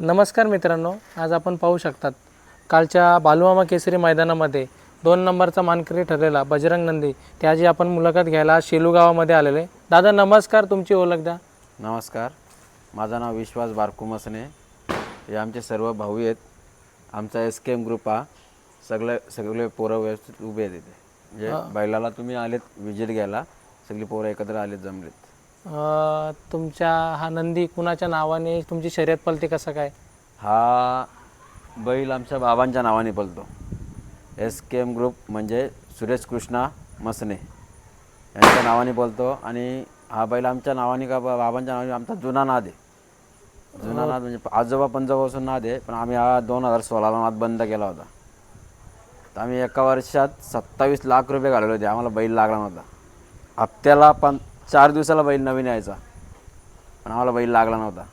नमस्कार मित्रांनो आज आपण पाहू शकतात कालच्या बालुमामा केसरी मैदानामध्ये दोन नंबरचा मानकरी ठरलेला बजरंग नंदी त्याची आपण मुलाखत घ्यायला शेलू गावामध्ये आलेले. दादा नमस्कार तुमची ओळख द्या. नमस्कार माझं नाव विश्वास बारकू मसने हे आमचे सर्व भाऊ आहेत. आमचा एस के एम ग्रुप हा. सगळे सगळे पोरं व्यवस्थित उभे आहेत इथे. म्हणजे बैलाला तुम्ही आलेत विजिट घ्यायला. सगळी पोरं एकत्र आलेत जमलेत. तुमच्या हा नंदी कुणाच्या नावाने तुमची शर्यत पलते कसं काय? हा बैल आमच्या बाबांच्या नावाने पलतो. एस के एम ग्रुप म्हणजे सुरेश कृष्णा मसने यांच्या नावाने बोलतो आणि हा बैल आमच्या नावाने का बा- बाबांच्या नावाने आमचा जुना नाद आहे. जुना नाद म्हणजे आजोबा पंजोबापासून नाद आहे पण आम्ही हा दोन हजार सोळाला नाद बंद केला होता. तर आम्ही एका वर्षात सत्तावीस लाख रुपये घालवले होते आम्हाला बैल लागला नव्हता. हप्त्याला पण चार दिवसाला बैल नवीन यायचा. पण आम्हाला बैल लागला नव्हता.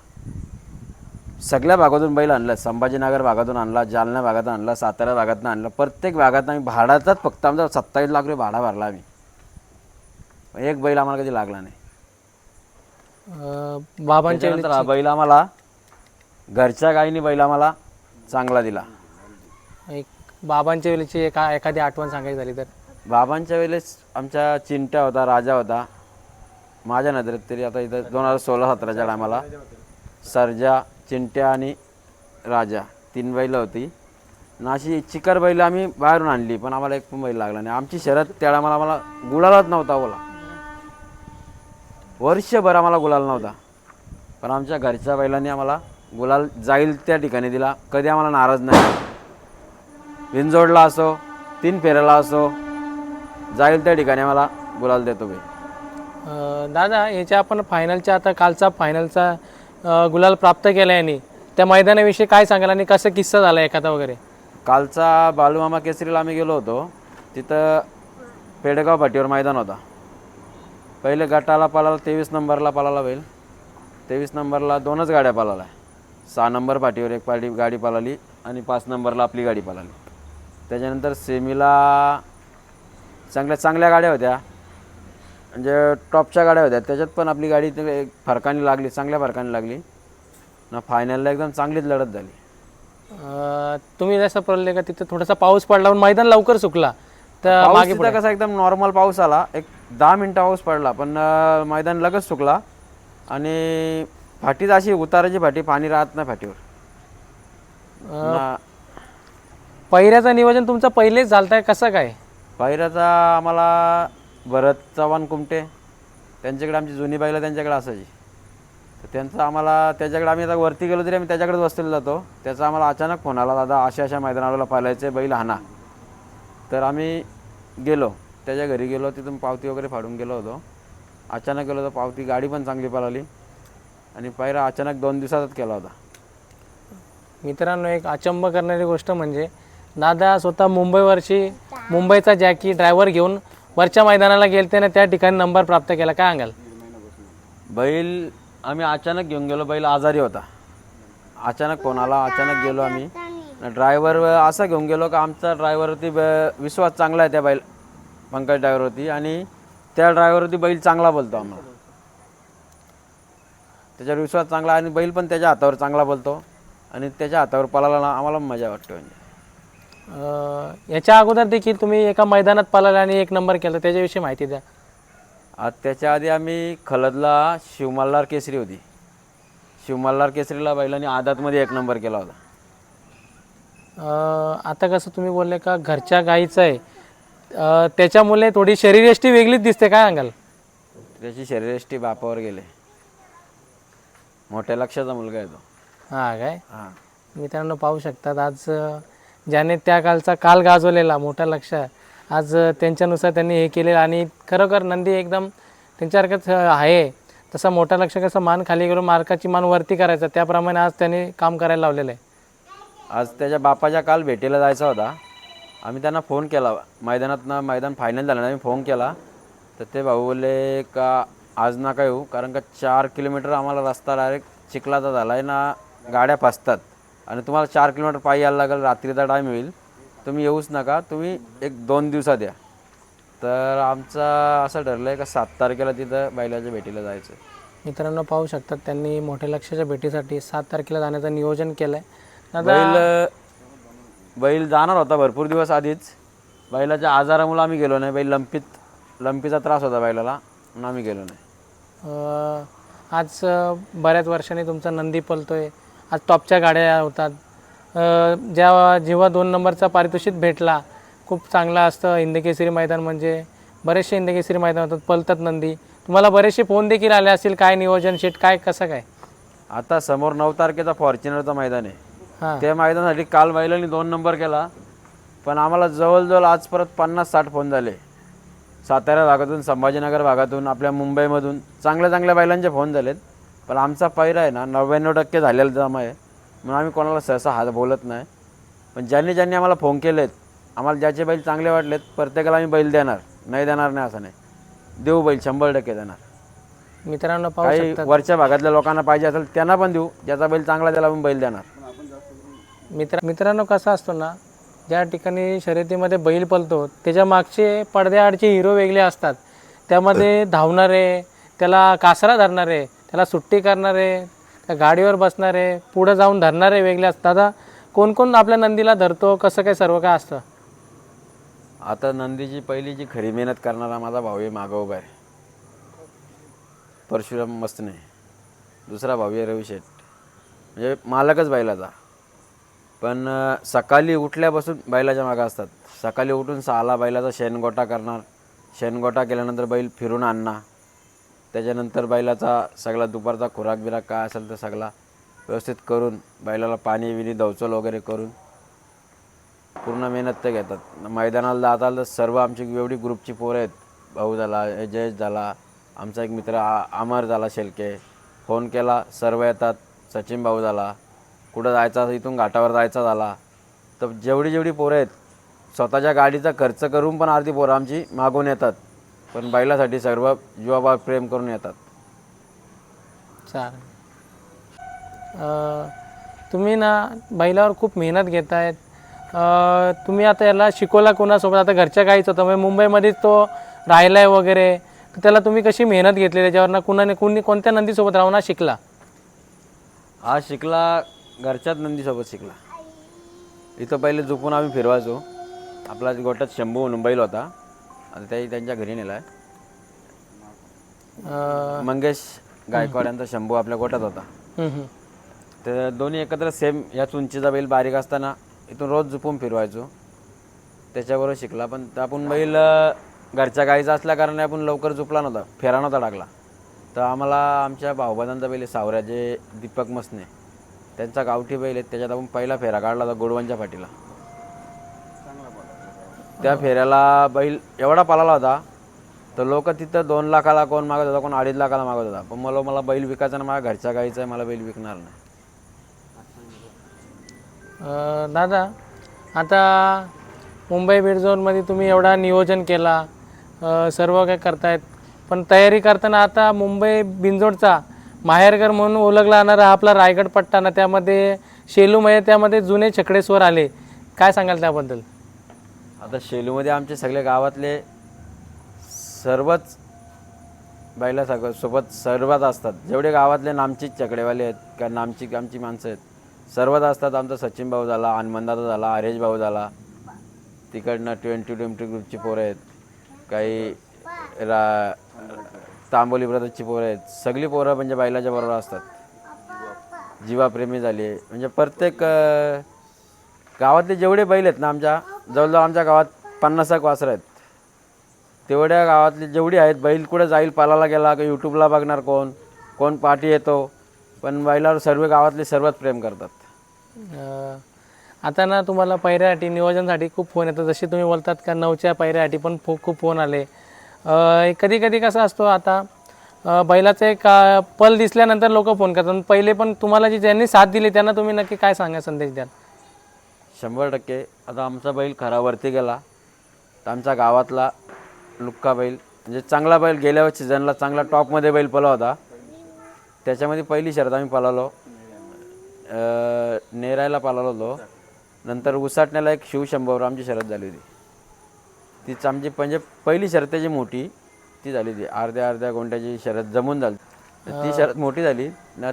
सगळ्या भागातून बैल आणला. संभाजीनगर भागातून आणला जालना भागातून आणला सातारा भागातून आणला. प्रत्येक भागात आम्ही भाड्याचाच फक्त आमचा सत्तावीस लाख रुपये भाडा भरला आम्ही. एक बैल आम्हाला कधी लागला नाही. बाबांच्या बैल आम्हाला घरच्या गाईने बैल आम्हाला चांगला दिला. एक बाबांच्या वेळेची एका एखादी आठवण सांगायची झाली तर? बाबांच्या वेळेस आमच्या चिंट्या होता राजा होता. माझ्या नजरेत तरी आता इथं दोन हजार सोळा सतराच्या टायमाला सरजा चिंट्या आणि राजा तीन बैलं होती. आणि अशी चिकर बैल आम्ही बाहेरून आणली पण आम्हाला एक पण बैल लागला नाही. आमची शरद त्या टायमाला आम्हाला गुलालाच नव्हता बोला. वर्षभर आम्हाला गुलाल नव्हता. पण आमच्या घरच्या बैलांनी आम्हाला गुलाल जाईल त्या ठिकाणी दिला. कधी आम्हाला नाराज नाही. विंजोडला असो तीन फेऱ्याला असो जाईल त्या ठिकाणी आम्हाला गुलाल देतो बाई दादा याच्या आपण फायनलच्या आता कालचा फायनलचा गुलाल प्राप्त केला यांनी. त्या मैदानाविषयी काय सांगाल आणि कसं किस्सा झाला एखादा वगैरे? कालचा बालूमामा केसरीला आम्ही गेलो होतो. तिथं पेडगाव पाटीवर मैदान होता. पहिले गटाला पळाला तेवीस नंबरला पळाला बैल. तेवीस नंबरला दोनच गाड्या पळाला सहा नंबर पाठीवर एक पाठी गाडी पळाली आणि पाच नंबरला आपली गाडी पळाली त्याच्यानंतर सेमीला चांगल्या चांगल्या गाड्या होत्या. म्हणजे टॉपच्या गाड्या होत्या. त्याच्यात पण आपली गाडी एक फरकाने लागली चांगल्या फरकाने लागली. ना फायनलला एकदम चांगलीच लढत झाली. अं, तुम्ही जसं पडले का तिथं थोडासा पाऊस पडला पण मैदान लवकर सुकला. तर पाऊस मागे तिथं कसा एकदम नॉर्मल पाऊस आला. एक दहा मिनिटं पाऊस पडला पण अं, मैदान लगेच सुकला. आणि फाटीत अशी उताराची फाटी पाणी राहत नाही फाटीवर. ना- पहिऱ्याचं नियोजन तुमचं पहिलेच झालतंय कसं काय? पायऱ्याचा आम्हाला भरत चव्हाण कुमटे त्यांच्याकडे आमची जुनी बाईला त्यांच्याकडे असायची. तर त्यांचं आम्हाला त्याच्याकडे आम्ही आता वरती गेलो तरी आम्ही त्याच्याकडेच बसलेलो जातो. त्याचा आम्हाला अचानक फोन आला दादा अशा अशा मैदानाला पालायचे बैल हाना तर आम्ही गेलो त्याच्या घरी गेलो तिथून पावती वगैरे फाडून गेलो होतो. अचानक गेलो तर पावती गाडी पण चांगली पळाली. आणि पायरा अचानक दोन दिवसातच केला होता. मित्रांनो एक अचंब करणारी गोष्ट म्हणजे दादा स्वतः मुंबईवरची मुंबईचा जॅकी ड्रायव्हर घेऊन वरच्या मैदानाला गेलते ना त्या ठिकाणी नंबर प्राप्त केला. काय सांगाल बैल आम्ही अचानक घेऊन गेलो. बैल आजारी होता. अचानक कोणाला अचानक गेलो आम्ही. ड्रायव्हर असा घेऊन गेलो का आमचा ड्रायव्हरवरती ब- विश्वास चांगला आहे त्या बैल पंकज ड्रायव्हरवरती. आणि त्या ड्रायव्हरवरती बैल चांगला बोलतो आम्हाला. त्याच्यावर विश्वास चांगला आहे आणि बैल पण त्याच्या हातावर चांगला बोलतो. आणि त्याच्या हातावर पळाला आम्हाला मजा वाटते म्हणजे. याच्या अगोदर देखील तुम्ही एका मैदानात पळाला आणि एक नंबर केला त्याच्याविषयी माहिती द्या. आज त्याच्या आधी आम्ही खलदला शिवमल्हार केसरी होती. शिवमल्हार केसरीला बैलांनी आदातमध्ये एक नंबर केला होता. अं, आता कसं तुम्ही बोलले का घरच्या गाईचं आहे. अं, त्याच्यामुळे थोडी शरीरयष्टी वेगळीच दिसते काय सांगाल त्याची शरीरयष्टी बापावर गेले. मोठ्या लक्षाचा मुलगा आहे तो. हां काय? हां. मित्रांनो पाहू शकतात आज अं, ज्याने त्या कालचा काल गाजवलेला मोठा लक्ष आज त्यांच्यानुसार त्यांनी हे केलेलं आणि खरोखर नंदी एकदम त्यांच्यासारखंच आहे. तसा मोठा लक्ष कसं मान खाली करून मार्काची मान वरती करायचा त्याप्रमाणे आज त्यांनी काम करायला लावलेलं आहे. आज त्याच्या बापाच्या काल भेटीला जायचा होता. आम्ही त्यांना फोन केला. मैदानातनं मैदान फायनल झालं आम्ही फोन केला. तर ते भाऊ बोलले का आज नका येऊ? कारण का चार किलोमीटर आम्हाला रस्ता डायरेक्ट चिखलाचा झाला आहे ना गाड्या फसतात. आणि तुम्हाला चार किलोमीटर पायी यायला लागेल रात्रीचा टाईम होईल तुम्ही येऊच नका तुम्ही एक दोन दिवसात या. तर आमचं असं ठरलं आहे का सात तारखेला तिथं बैलाच्या भेटीला जायचं. मित्रांनो पाहू शकतात त्यांनी मोठ्या लक्षाच्या भेटीसाठी सात तारखेला जाण्याचं नियोजन केलं आहे बैल बैल जाणार होता भरपूर दिवस आधीच. बैलाच्या आजारामुळे आम्ही गेलो नाही. बैल लंपीत लंपीचा त्रास होता बैलाला म्हणून आम्ही गेलो नाही. आज बऱ्याच वर्षांनी तुमचा नंदी पलतोय. आज टॉपच्या गाड्या होतात. ज्या जेव्हा दोन नंबरचा पारितोषिक भेटला खूप चांगला असतं हिंदकेसरी मैदान म्हणजे. बरेचसे हिंदकेसरी मैदान होतात पलतात नंदी. तुम्हाला बरेचसे फोन देखील आले असतील काय नियोजन शेट काय कसं काय? आता समोर नऊ तारखेचा फॉर्च्युनरचा मैदान आहे. त्या मैदानासाठी काल बैलांनी दोन नंबर केला पण आम्हाला जवळजवळ आज परत पन्नास साठ फोन झाले. सातारा भागातून संभाजीनगर भागातून आपल्या मुंबईमधून चांगल्या चांगल्या बैलांचे फोन झालेत. पण आमचा पैरा आहे ना नव्याण्णव टक्के झालेला जमा आहे. म्हणून आम्ही कोणाला सहसा हात बोलत नाही. पण ज्यांनी ज्यांनी आम्हाला फोन केलेत आम्हाला ज्याचे बैल चांगले वाटलेत प्रत्येकाला आम्ही बैल देणार. नाही देणार नाही असं नाही. देऊ बैल शंभर टक्के देणार. मित्रांनो पाहू काही शकतात वरच्या भागातल्या लोकांना पाहिजे असेल त्यांना पण देऊ. ज्याचा बैल चांगला त्याला पण बैल देणार. मित्र मित्रांनो कसा असतो ना ज्या ठिकाणी शर्यतीमध्ये बैल पलतो त्याच्या मागचे पडद्याआडचे हिरो वेगळे असतात. त्यामध्ये धावणारे त्याला कासरा धरणारे त्याला सुट्टी करणारे त्या गाडीवर बसणारे पुढं जाऊन धरणारे वेगळे असतात. दादा कोण कोण आपल्या नंदीला धरतो? कसं काय सर्व काय असतं? आता नंदीची पहिली जी खरी मेहनत करणारा माझा भाऊ आहे मागं उभा आहे. परशुराम मस्तने. दुसरा भाऊ आहे रवी शेठ. म्हणजे मालकच बैलाचा. पण सकाळी उठल्यापासून बैलाच्या मागं असतात. सकाळी उठून सहाला बैलाचा शेणगोटा करणार. शेणगोटा केल्यानंतर बैल फिरून आणणार. त्याच्यानंतर बैलाचा सगळा दुपारचा खुराक बिराक काय असेल तर सगळा व्यवस्थित करून बैलाला पाणी बिणी दवचल वगैरे करून पूर्ण मेहनत ते घेतात. मैदानाला जात आलं तर सर्व आमची एवढी ग्रुपची पोरं आहेत. भाऊ झाला जयेश झाला आमचा एक मित्र आ अमर झाला शेलके. फोन केला सर्व येतात. सचिन भाऊ झाला. कुठं जायचा इथून घाटावर जायचा झाला. तर जेवढी जेवढी पोरं आहेत स्वतःच्या गाडीचा खर्च करून पण अर्धी पोरं आमची मागून येतात. पण बैलासाठी सर्व जीवाभाव प्रेम करून येतात. चालेल. अं, तुम्ही ना बैलावर खूप मेहनत घेत आहेत तुम्ही आता याला शिकवला कोणासोबत? आता घरच्या गाईच होतं म्हणजे मुंबईमध्येच तो राहिला आहे वगैरे. तर त्याला तुम्ही कशी मेहनत घेतली? त्याच्यावर ना कुणाने कुणी कोणत्या नंदीसोबत राहून हा शिकला? हा शिकला घरच्याच नंदीसोबत शिकला. इथं पहिले झोपून आम्ही फिरवायचो. आपला गोट्यात शंभू म्हणून बैल होता. आता त्याही त्यांच्या घरी नेला आहे मंगेश गायकवाड यांचा शंभू आपल्या गोट्यात होता. तर दोन्ही एकत्र सेम याच उंचीचा बैल बारीक असताना इथून रोज झोपून फिरवायचो. त्याच्याबरोबर शिकला पण तो आपण बैल घरच्या गाईचा असल्या कारणाने आपण लवकर झोपला नव्हता फेरा नव्हता टाकला तर आम्हाला आमच्या भाऊबाजांचा बैल सावऱ्याचे दीपक मसने. त्यांचा गावठी बैल आहे त्याच्यात आपण पहिला फेरा काढला होता गोडवांच्या पाठीला त्या फेऱ्याला बैल एवढा पालाला होता तर लोक तिथं दोन लाखाला कोण मागत होता कोण अडीच लाखाला मागत होता. पण मला मला बैल विकायचा ना माझ्या घरच्या गाईचा आहे मला बैल विकणार नाही. अं, दादा आता मुंबई बीड झोनमध्ये तुम्ही एवढा नियोजन केला अं, सर्व काय करतायत पण तयारी करताना आता मुंबई बिंजोडचा माहेरघर म्हणून ओळखला जाणारा आपला रायगड पट्टा ना त्यामध्ये शेलूमध्ये त्यामध्ये जुने छकडेश्वर आले. काय सांगाल त्याबद्दल? आता शेलूमध्ये आमचे सगळे गावातले सर्वच बैला सग सोबत सर्वच असतात. जेवढे गावातले नामचीच चकडेवाले आहेत का नामची आमची माणसं आहेत सर्वात असतात. आमचा सचिन भाऊ झाला हनुमंदाचा झाला हरेश भाऊ झाला. तिकडनं ट्वेंटी ट्वेंटी ग्रुपची पोरं आहेत. काही रा तांबोली ब्रदरची पोरं आहेत. सगळी पोरं म्हणजे बैलाच्या बरोबर असतात. जीवाप्रेमी झाली. म्हणजे प्रत्येक गावातले जेवढे बैल आहेत ना आमच्या जवळजवळ आमच्या गावात पन्नास एक वासरं आहेत. तेवढ्या गावातली जेवढी आहेत बैल कुठं जाईल पालाला गेला की यूट्यूबला बघणार कोण? कोण पाठी येतो? पण बैलावर सर्व गावातले सर्वच प्रेम करतात. अं, आता ना तुम्हाला पहिऱ्यासाठी नियोजनासाठी खूप फोन येतात. जसे तुम्ही बोलतात का नऊच्या पायऱ्यासाठी पण फो खूप फोन आले. कधी कधी कसं असतो आता अं, बैलाचं एक अं, पल दिसल्यानंतर लोक फोन करतात. पहिले पण तुम्हाला जी ज्यांनी साथ दिली त्यांना तुम्ही नक्की काय सांगा संदेश द्याल? शंभर टक्के. आता आमचा बैल खरा वरती गेला. तर आमच्या गावातला लुक्का बैल म्हणजे चांगला बैल गेल्या सीझनला चांगला टॉपमध्ये बैल पला होता. त्याच्यामध्ये पहिली शर्त आम्ही पळालो. नेरायला पळालो होतो. नंतर उसाटण्याला एक शिवशंभर आमची शरद झाली होती. तीच आमची म्हणजे पहिली शर्त त्याची मोठी ती झाली होती. अर्ध्या अर्ध्या गोंड्याची शरद जमून झाली. ती शरद मोठी झाली. ना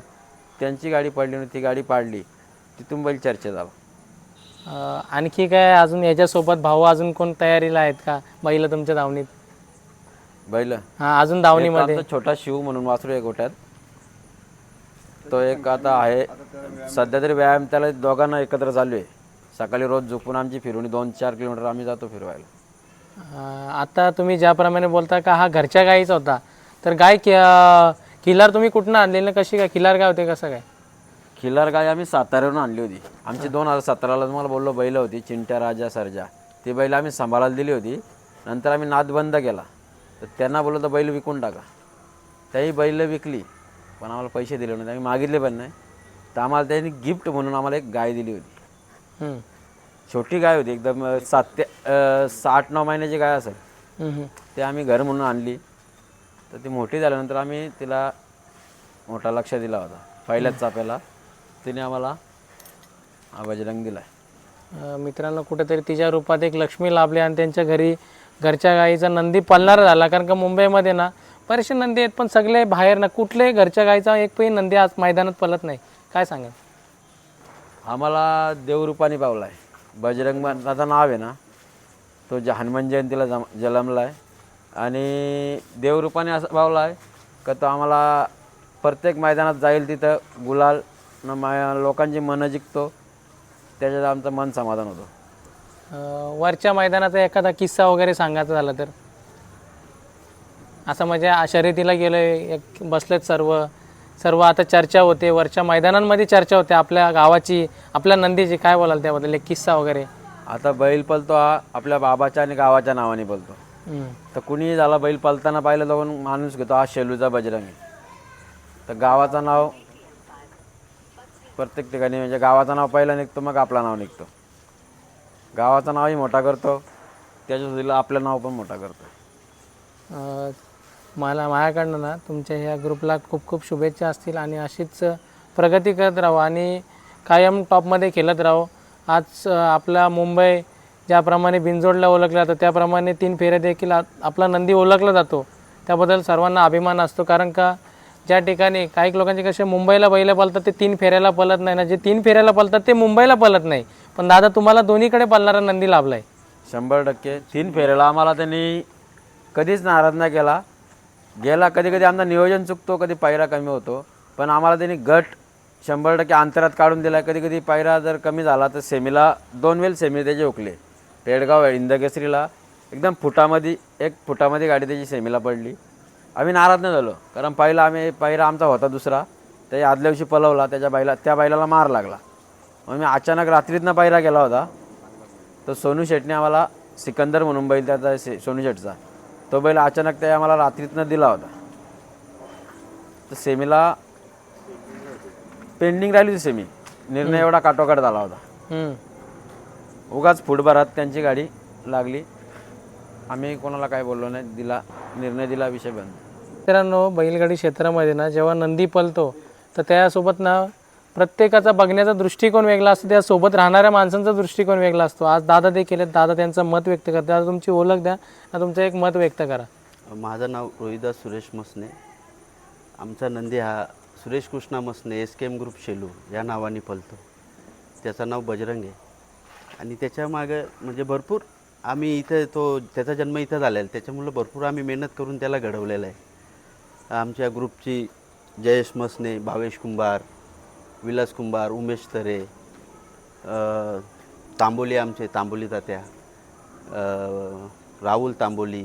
त्यांची गाडी पडली ना ती गाडी पाडली. तिथून बैल चर्चा झाला आणखी काय अजून याच्यासोबत भाऊ अजून कोण तयारीला आहेत का? बैल तुमच्या धावणीत? बैल? हा अजून एक धावणीमध्ये छोटा शिव म्हणून वासरू आहे गोट्यात. तो एक आता आहे. सध्या तरी व्यायाम त्याला दोघांना एकत्र चालू आहे. सकाळी रोज झोपून आमची फिरवणी दोन चार किलोमीटर आम्ही जातो फिरवायला. अं, आता तुम्ही ज्याप्रमाणे बोलता का हा घरच्या गाईचा होता. तर गाय कि- अं, किल्लार तुम्ही कुठनं आणलेलं? कशी काय किल्लार गाय होते कसं काय? खिल्लार गाय आम्ही साताऱ्यावरून आणली होती. आमची दोन हजार सतराला तुम्हाला बोललो बैल होती चिंट्या राजा सरजा. ती बैल आम्ही सांभाळायला दिली होती. नंतर आम्ही नाद बंद केला. तर त्यांना बोललो तर बैल विकून टाका. त्याही बैल विकली पण आम्हाला पैसे दिले नव्हते. आम्ही मागितले पण नाही. तर आम्हाला त्यांनी गिफ्ट म्हणून आम्हाला एक गाय दिली होती. छोटी गाय होती एकदम सात ते साठ नऊ महिन्याची गाय असेल. ते आम्ही घर म्हणून आणली. तर ती मोठी झाल्यानंतर आम्ही तिला मोठा लक्ष दिला होता पहिल्याच चाप्याला. तिने आम्हाला हा बजरंग दिला अं, मित्रांनो कुठेतरी तिच्या रूपात एक लक्ष्मी लाभली आणि त्यांच्या घरी घरच्या गाईचा नंदी पळणारा झाला. कारण का मुंबईमध्ये ना बरेचसे नंदी आहेत पण सगळे बाहेर ना कुठले घरच्या गाईचा एक पण नंदी आज मैदानात पळत नाही. काय सांगा आम्हाला देवरूपाने पावला आहे बजरंग नाव आहे ना तो ज हनुमान जयंतीला जम जन्मला आहे आणि देवरूपाने असं पावला आहे का तो आम्हाला प्रत्येक मैदानात जाईल तिथं गुलाल न मा लोकांची मनं जिंकतो त्याच्यात आमचं मन समाधान होतं. अं, वरच्या मैदानाचा एखादा किस्सा वगैरे सांगायचा झाला तर? असं म्हणजे आ- शर्यतीला गेलोय एक बसलेत सर्व सर्व आता चर्चा होते वरच्या मैदानांमध्ये चर्चा होते आपल्या गावाची आपल्या नंदीची काय बोलाल त्याबद्दल एक किस्सा वगैरे? आता बैल पलतो हा आपल्या बाबाच्या आणि गावाच्या नावाने पलतो. हम्म. तर कुणीही झाला बैल पलताना पाहिलं तर माणूस घेतो हा शेलूचा बजरंग आहे. तर गावाचं नाव प्रत्येक ठिकाणी म्हणजे गावाचं नाव पहिलं निघतो मग आपलं नाव निघतो. गावाचं नावही मोठा करतो त्याच्या आपलं नाव पण मोठा करतो. मला माझ्याकडनं ना तुमच्या ह्या ग्रुपला खूप खूप शुभेच्छा असतील आणि अशीच प्रगती करत राहू आणि कायम टॉपमध्ये खेळत राहू. आज आपला मुंबई ज्याप्रमाणे बिनजोडला ओळखला जातो त्याप्रमाणे तीन फेऱ्या देखील आ- आपला नंदी ओळखला जातो. त्याबद्दल सर्वांना अभिमान असतो कारण का ज्या ठिकाणी काही लोकांचे कसे मुंबईला बैल पालतात ते तीन फेऱ्याला पलत नाही. ना जे तीन फेऱ्याला पलतात ते मुंबईला पलत नाही. पण दादा तुम्हाला दोन्हीकडे पलणारा नंदी लाभला आहे शंभर टक्के. तीन फेऱ्याला आम्हाला त्यांनी कधीच नाराज नाही केला. गेला कधी कधी आमचा नियोजन चुकतो कधी पायरा कमी होतो. पण आम्हाला त्यांनी गट शंभर टक्के अंतरात काढून दिला. कधी कधी पायरा जर कमी झाला तर सेमीला दोन वेळ सेमी त्याचे हुकले. पेडगाव इंदकेसरीला. एकदम फुटामध्ये एक फुटामध्ये गाडी त्याची सेमीला पडली. आम्ही नाराज नाही झालो. कारण पहिला आम्ही पायरा आमचा होता दुसरा. त्याच्या आदल्या दिवशी पलवला त्याच्या बैला त्या बैलाला मार लागला. मग मी अचानक रात्रीतनं पायरा गेला होता. तर सोनू शेटने आम्हाला सिकंदर म्हणून बैल त्याचा से सोनू शेटचा तो बैल अचानक ते आम्हाला रात्रीतनं दिला होता. तर सेमीला पेंडिंग राहिली होती सेमी. निर्णय एवढा काटोकाट झाला होता. उगाच फुटभरात त्यांची गाडी लागली. आम्ही कोणाला काय बोललो नाही दिला. निर्णय दिला विषय बंद. मित्रांनो बैलगाडी क्षेत्रामध्ये ना जेव्हा नंदी पलतो तर त्यासोबत ना प्रत्येकाचा बघण्याचा दृष्टिकोन वेगळा असतो त्यासोबत राहणाऱ्या माणसांचा दृष्टिकोन वेगळा असतो. आज दादा देखील आहेत दादा त्यांचं मत व्यक्त करतात. दादा तुमची ओळख द्या आणि तुमचं एक मत व्यक्त करा. माझं नाव रोहिदास सुरेश मसने. आमचा नंदी हा Suresh Krishna Masne S K M group Shelu या नावाने पलतो. त्याचं नाव बजरंग आहे. आणि त्याच्या मागं म्हणजे भरपूर आम्ही इथं तो त्याचा जन्म इथं झालेला आहे. त्याच्यामुळं भरपूर आम्ही मेहनत करून त्याला घडवलेलं आहे. आमच्या ग्रुपची जयेश मसने भावेश कुंभार विलास कुंभार उमेश तरे तांबोली आमचे तांबोली तात्या राहुल तांबोली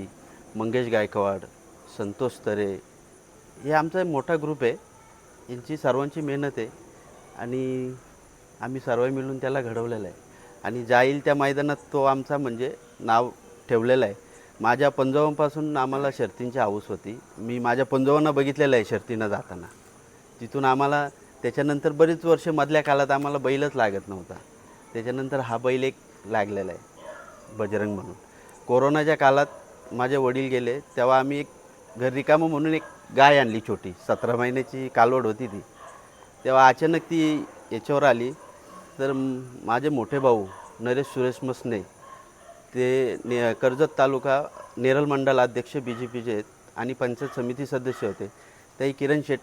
मंगेश गायकवाड संतोष तरे हे आमचा एक मोठा ग्रुप आहे. यांची सर्वांची मेहनत आहे आणि आम्ही सर्व मिळून त्याला घडवलेलं आहे. आणि जाईल त्या मैदानात तो आमचा म्हणजे नाव ठेवलेलं आहे. माझ्या पंजावांपासून आम्हाला शर्तींची हाऊस होती. मी माझ्या पंजावांना बघितलेलं आहे शर्तीनं जाताना. तिथून आम्हाला त्याच्यानंतर बरीच वर्ष मधल्या काळात आम्हाला बैलच लागत नव्हता. त्याच्यानंतर हा बैल एक लागलेला आहे बजरंग म्हणून. कोरोनाच्या काळात माझे वडील गेले तेव्हा आम्ही एक घर रिकामं म्हणून एक गाय आणली छोटी सतरा महिन्याची कालवड होती ती. तेव्हा अचानक ती याच्यावर आली. तर माझे मोठे भाऊ नरेश सुरेश मसने ते ने कर्जत तालुका नेरल मंडल अध्यक्ष बी जे पीचे आहेत आणि पंचायत समिती सदस्य होते. त्याही किरण शेठ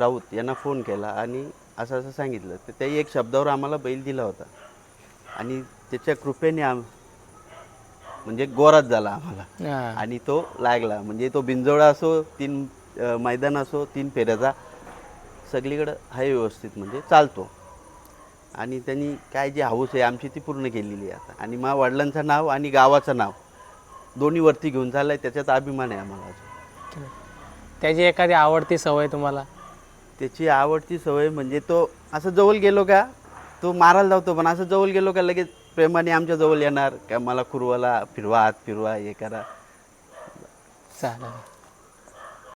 राऊत यांना फोन केला आणि असं असं सांगितलं. तर त्याही एक शब्दावर आम्हाला बैल दिला होता. आणि त्याच्या कृपेने आम म्हणजे गोराच झाला आम्हाला. आणि तो लागला. म्हणजे तो बिंजोडा असो तीन मैदान असो तीन फेऱ्याचा सगळीकडं आहे व्यवस्थित म्हणजे चालतो. आणि त्यांनी काय जी हाऊस आहे आमची ती पूर्ण केलेली आहे आता. आणि मा वडिलांचं नाव आणि गावाचं नाव दोन्ही वरती घेऊन चाललं आहे त्याच्यात अभिमान आहे आम्हाला अजून. त्याची एखादी आवडती सवय तुम्हाला? त्याची आवडती सवय म्हणजे तो असं जवळ गेलो का तो मारायला जातो पण असं जवळ गेलो का लगेच प्रेमाने आमच्या जवळ येणार का मला कुरवाला फिरवा हात फिरवा हे करा. चालेल.